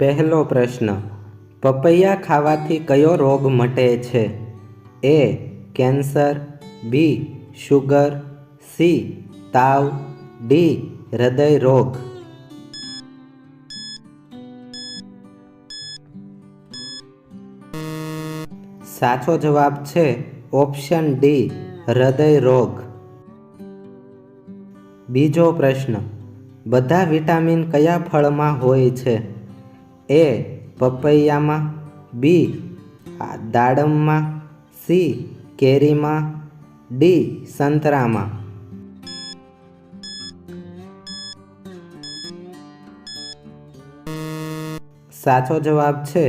પહેલો પ્રશ્ન, પપૈયા ખાવાથી કયો રોગ મટે છે? A, cancer, B, sugar, C, તાવ, ડી, હૃદય રોગ. સાચો જવાબ છે ઓપ્શન ડી, હૃદય રોગ. બીજો પ્રશ્ન, બધા વિટામિન કયા ફળમાં હોય છે? એ પપૈયામાં, બી દાડમમાં, સી કેરીમાં, ડી સંતરામાં. સાચો જવાબ છે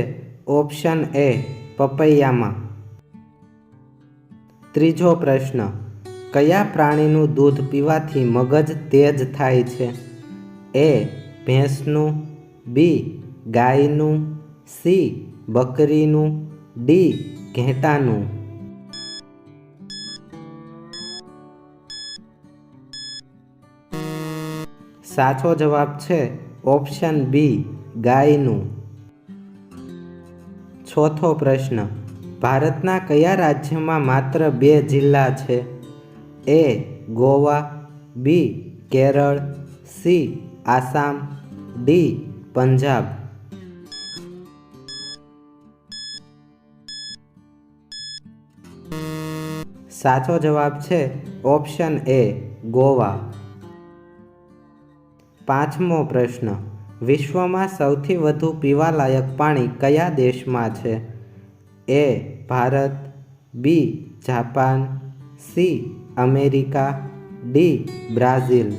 ઓપ્શન એ પપૈયામાં. ત્રીજો પ્રશ્ન, કયા પ્રાણીનું દૂધ પીવાથી મગજ તેજ થાય છે? એ ભેંસનું, બી ગાયનું સી બકરીનું, ડી, ઘેટાનું. સાચો જવાબ છે ઓપ્શન બી, ગાયનું. ચોથો પ્રશ્ન, ભારતના કયા રાજ્યમાં માત્ર બે જિલ્લા છે? A, Goa, B, Kerala, C, Assam, D, Punjab. સાચો જવાબ છે ઓપ્શન એ ગોવા. પાંચમો પ્રશ્ન. વિશ્વમાં સૌથી વધુ પીવાલાયક પાણી કયા દેશમાં છે? A Bharat, B Japan, C America, D Brazil.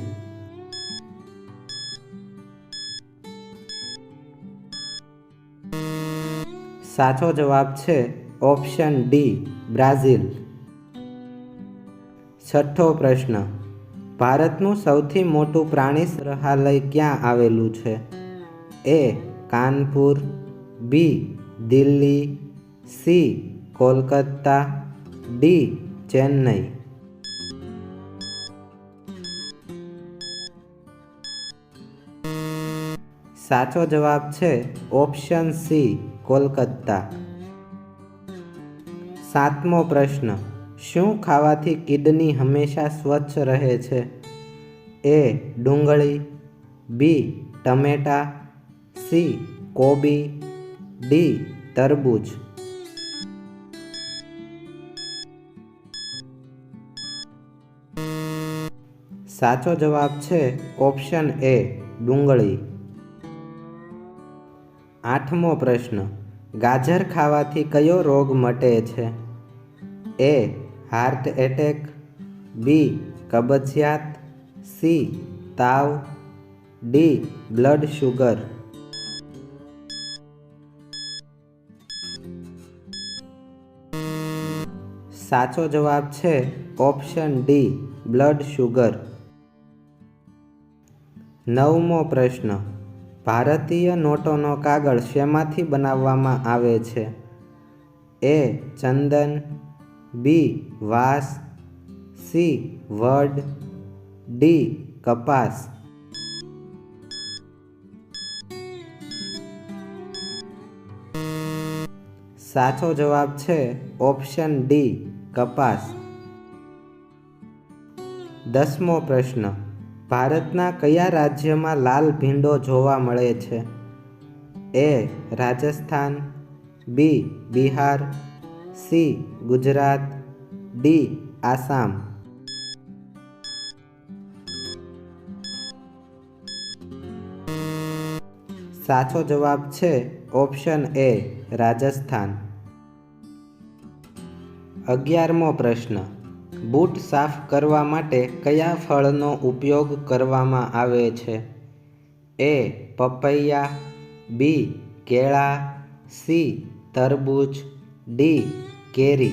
સાચો જવાબ છે ઓપ્શન ડી બ્રાઝિલ. છઠ્ઠો પ્રશ્ન. ભારતનું સૌથી મોટું પ્રાણી સંગ્રહાલય ક્યાં આવેલું છે? A. Kanpur. B. Delhi. C. Kolkata. D. Chennai. સાચો જવાબ છે ઓપ્શન સી, કોલકાતા. સાતમો પ્રશ્ન. શું ખાવાથી કિડની હંમેશા સ્વચ્છ રહે છે? એ ડુંગળી, બી ટમેટા, સી કોબી, ડી તરબૂચ. સાચો જવાબ છે ઓપ્શન એ ડુંગળી. આઠમો પ્રશ્ન, ગાજર ખાવાથી કયો રોગ મટે છે? એ હાર્ટ એટેક, બી, કબજિયાત, સી, તાવ, ડી, બ્લડ શુગર. સાચો જવાબ છે ઓપ્શન ડી, બ્લડ શુગર. નવમો પ્રશ્ન. ભારતીય નોટોનો કાગળ શેમાંથી બનાવવામાં આવે છે? એ, ચંદન બી વાસ, સી વડ ડી કપાસ. સાચો જવાબ છે ઓપ્શન ડી કપાસ. દસમો પ્રશ્ન, ભારતના કયા રાજ્યમાં લાલ ભીંડો જોવા મળે છે? A Rajasthan, B Bihar C, Gujarat. D, Assam. સાચો જવાબ છે ઓપ્શન એ, રાજસ્થાન. અગિયારમો પ્રશ્ન. બૂટ સાફ કરવા માટે કયા ફળનો ઉપયોગ કરવામાં આવે છે? એ, પપૈયા. બી, કેળા. સી, તરબૂચ. ડી, કેરી.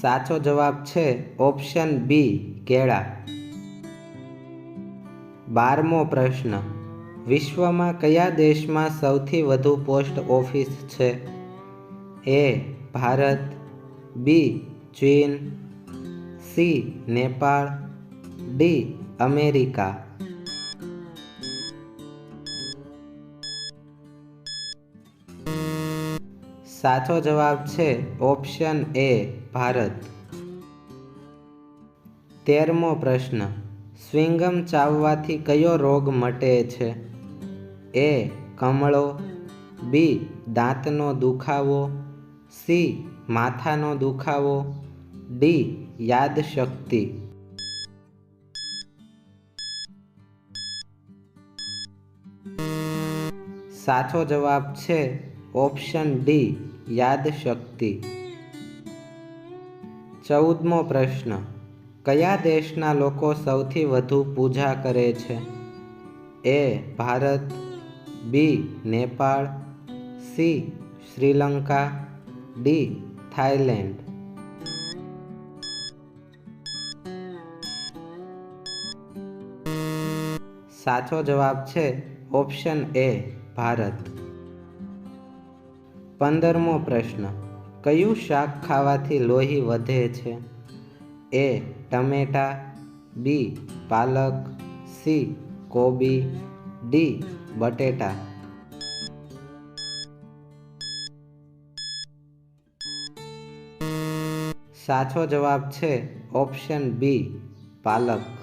સાચો જવાબ છે ઓપ્શન બી, કેળા. બારમો પ્રશ્ન. વિશ્વમાં કયા દેશમાં સૌથી વધુ પોસ્ટ ઓફિસ છે? એ, ભારત, બી, ચીન, સી, નેપાળ, ડી, અમેરિકા. સાચો જવાબ છે ઓપ્શન એ ભારત. તેરમો પ્રશ્ન, સ્વિંગમ ચાવવાથી કયો રોગ મટે છે? એ, કમળો, બી, દાંતનો દુખાવો, સી, માથાનો દુખાવો, ડી, યાદશક્તિ. સાચો જવાબ છે ઓપ્શન ડી યાદશક્તિ ચૌદમો પ્રશ્ન, કયા દેશના લોકો સૌથી વધુ પૂજા કરે છે? A, Bharat, B, Nepal, C, Sri Lanka, D Thailand સાચો જવાબ છે ઓપ્શન એ, ભારત. પંદરમો પ્રશ્ન. કયું શાક ખાવાથી લોહી વધે છે? એ ટમેટા, બી પાલક, સી કોબી, ડી બટેટા. સાચો જવાબ છે ઓપ્શન બી, પાલક.